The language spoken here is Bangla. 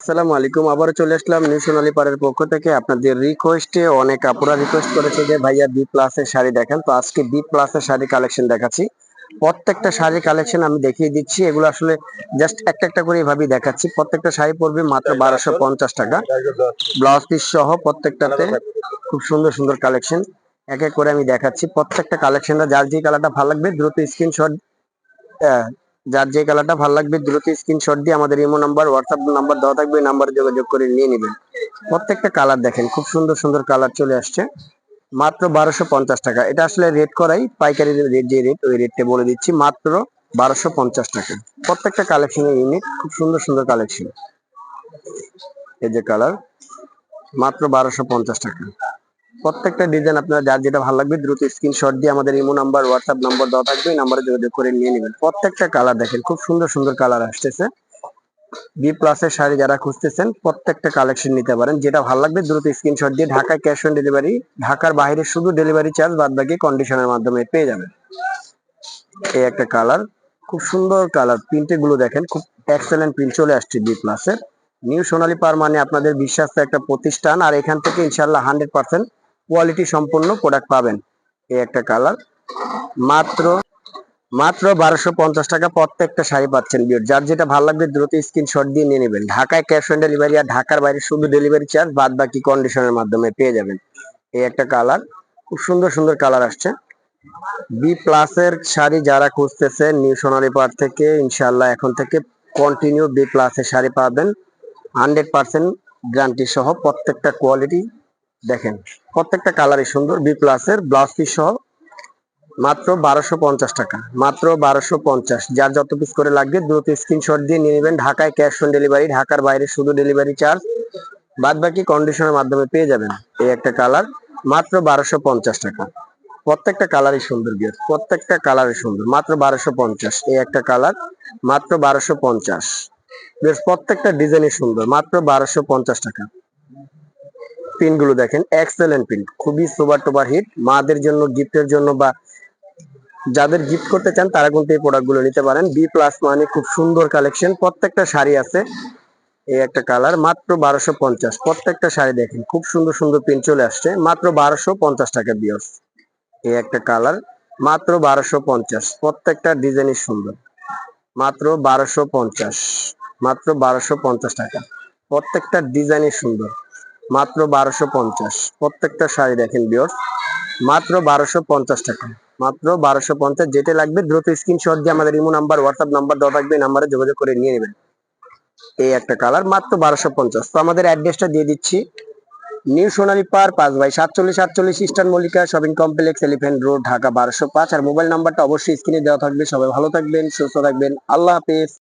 আসসালামু আলাইকুম। আবারও চলে আসলাম নিউ সোনালী পাড়ের পক্ষ থেকে। আপনাদের রিকোয়েস্টে অনেক আপুরা রিকোয়েস্ট করেছে যে, ভাইয়া বি প্লাসের শাড়ি দেখেন। তো আজকে বি প্লাসের শাড়ি কালেকশন দেখাচ্ছি। প্রত্যেকটা শাড়ি কালেকশন আমি দেখিয়ে দিচ্ছি। এগুলো আসলে জাস্ট একটা একটা করে এভাবেই দেখাচ্ছি। প্রত্যেকটা শাড়ি পড়বে মাত্র বারোশো পঞ্চাশ টাকা। ব্লাউজ পিস সহ প্রত্যেকটাতে খুব সুন্দর সুন্দর কালেকশন এক এক করে আমি দেখাচ্ছি। প্রত্যেকটা কালেকশনটা যার যে কালারটা ভালো লাগবে, দ্রুত স্ক্রিনশট যার যে কালারটা ভালো লাগবে, দ্রুত স্ক্রিনশট দিয়ে আমাদের ইমো নাম্বার হোয়াটসঅ্যাপ নাম্বার দেওয়া থাকবে নাম্বারে যোগাযোগ করে নিয়ে নেবেন। প্রত্যেকটা কালার দেখেন, খুব সুন্দর সুন্দর কালার চলে আসছে। মাত্র বারোশো পঞ্চাশ টাকা। এটা আসলে রেট করাই, পাইকারি রেট যে রেট ওই রেটটা বলে দিচ্ছি, মাত্র বারোশো পঞ্চাশ টাকা। প্রত্যেকটা কালেকশনের ইউনিক খুব সুন্দর সুন্দর কালেকশন এই যে কালার মাত্র বারোশো পঞ্চাশ টাকা। প্রত্যেকটা ডিজাইন আপনার যার যেটা ভালো লাগবে দ্রুত স্ক্রিনশট দিয়ে আমাদের ইমো নাম্বার হোয়াটসঅ্যাপ নাম্বার দেওয়া থাকবে নাম্বারে যোগাযোগ করে নিয়ে নেবেন। প্রত্যেকটা কালার দেখেন, খুব সুন্দর সুন্দর কালার আসতেছে। বি প্লাসের শাড়ি যারা খুঁজতেছেন, প্রত্যেকটা কালেকশন নিতে পারেন। যেটা ভালো লাগবে দ্রুত স্ক্রিনশট দিয়ে ঢাকায় ক্যাশ অন ডেলিভারি ঢাকার বাইরে শুধু ডেলিভারি চার্জ বাদ বাকি কন্ডিশনের মাধ্যমে পেয়ে যাবেন। এই একটা কালার খুব সুন্দর কালার প্রিন্টে গুলো দেখেন, খুব এক্সেলেন্ট প্রিন্ট চলে আসছে বি প্লাসের নিউ সোনালী পার মানে আপনাদের বিশ্বাস্ত একটা প্রতিষ্ঠান, আর এখান থেকে ইনশাল্লাহ হান্ড্রেড পার্সেন্ট কোয়ালিটি সম্পন্ন প্রোডাক্ট পাবেন। এই একটা কালার মাত্র মাত্র বারোশো পঞ্চাশ টাকা প্রত্যেকটা শাড়ি পাচ্ছেন বিয়র যার যেটা ভালো লাগবে দ্রুত স্ক্রিনশট দিয়ে নিয়ে নেবেন। ঢাকায় ক্যাশ অন ডেলিভারি আর ঢাকার বাইরে শুধু ডেলিভারি চার্জ বাদ বাকি কন্ডিশনের মাধ্যমে পেয়ে যাবেন। এই একটা কালার খুব সুন্দর সুন্দর কালার আসছে। বি প্লাসের শাড়ি যারা খুঁজতেছেন নিউ সোনালী পার থেকে ইনশাল্লাহ এখন থেকে কন্টিনিউ বি প্লাসের শাড়ি পাবেন। হান্ড্রেড পার্সেন্ট গ্যারান্টি সহ প্রত্যেকটা কোয়ালিটি দেখেন, প্রত্যেকটা কালারই সুন্দর বি প্লাসের ব্লাউজ পিস সহ, মাত্র বারোশো পঞ্চাশ টাকা, মাত্র বারোশো পঞ্চাশ। যার যত পিস করে লাগবে, দ্রুত স্ক্রিনশট দিয়ে নিয়ে নেবেন, ঢাকায় ক্যাশ অন ডেলিভারি ঢাকার বাইরে শুধু ডেলিভারি চার্জ বাদ বাকি কন্ডিশনের মাধ্যমে পেয়ে যাবেন এই একটা কালার মাত্র বারোশো পঞ্চাশ টাকা। প্রত্যেকটা কালারই সুন্দর, বিয়ার, প্রত্যেকটা কালারই সুন্দর, মাত্র বারোশো পঞ্চাশ, এই একটা কালার মাত্র বারোশো পঞ্চাশ। বেশ প্রত্যেকটা ডিজাইনই সুন্দর, মাত্র বারোশো পঞ্চাশ টাকা। পিনগুলো দেখেন এক্সেলেন্ট পিন খুবই সুপার টুপার হিট মাদের জন্য গিফটের জন্য বা যাদের গিফট করতে চান তারা কিন্তু এই প্রোডাক্টগুলো নিতে পারেন। বি প্লাস মানে খুব সুন্দর কালেকশন প্রত্যেকটা শাড়ি আছে এই একটা কালার মাত্র বারোশো পঞ্চাশ। প্রত্যেকটা শাড়ি দেখেন, খুব সুন্দর সুন্দর পিন চলে আসছে, মাত্র বারোশো পঞ্চাশ টাকা বিয়স এই একটা কালার মাত্র বারোশো পঞ্চাশ। প্রত্যেকটা ডিজাইনই সুন্দর, মাত্র বারোশো পঞ্চাশ, মাত্র বারোশো পঞ্চাশ টাকা। প্রত্যেকটা ডিজাইনই সুন্দর। মাত্র বারোশো পঞ্চাশ। প্রত্যেকটা শাড়ি দেখেন বিয়র মাত্র বারোশো পঞ্চাশ টাকা। মাত্র বারোশো পঞ্চাশ। যেটা লাগবে দ্রুত স্ক্রিনশট দিয়ে আমাদের ইমো নাম্বার হোয়াটসঅ্যাপ নাম্বার দেওয়া থাকবে নাম্বারে যোগাযোগ করে নিয়ে নেবেন। এই একটা কালার মাত্র বারোশো পঞ্চাশ। তো আমাদের অ্যাড্রেসটা দিয়ে দিচ্ছি। নিউ সোনালী পার পাঁচ বাই সাতচল্লিশ সাতচল্লিশ eastern Mallika shopping complex elephant road, Dhaka বারোশো পাঁচ। আর মোবাইল নাম্বারটা অবশ্যই স্ক্রিনে দেওয়া থাকবে। সবাই ভালো থাকবেন, সুস্থ থাকবেন। আল্লাহ হাফেজ।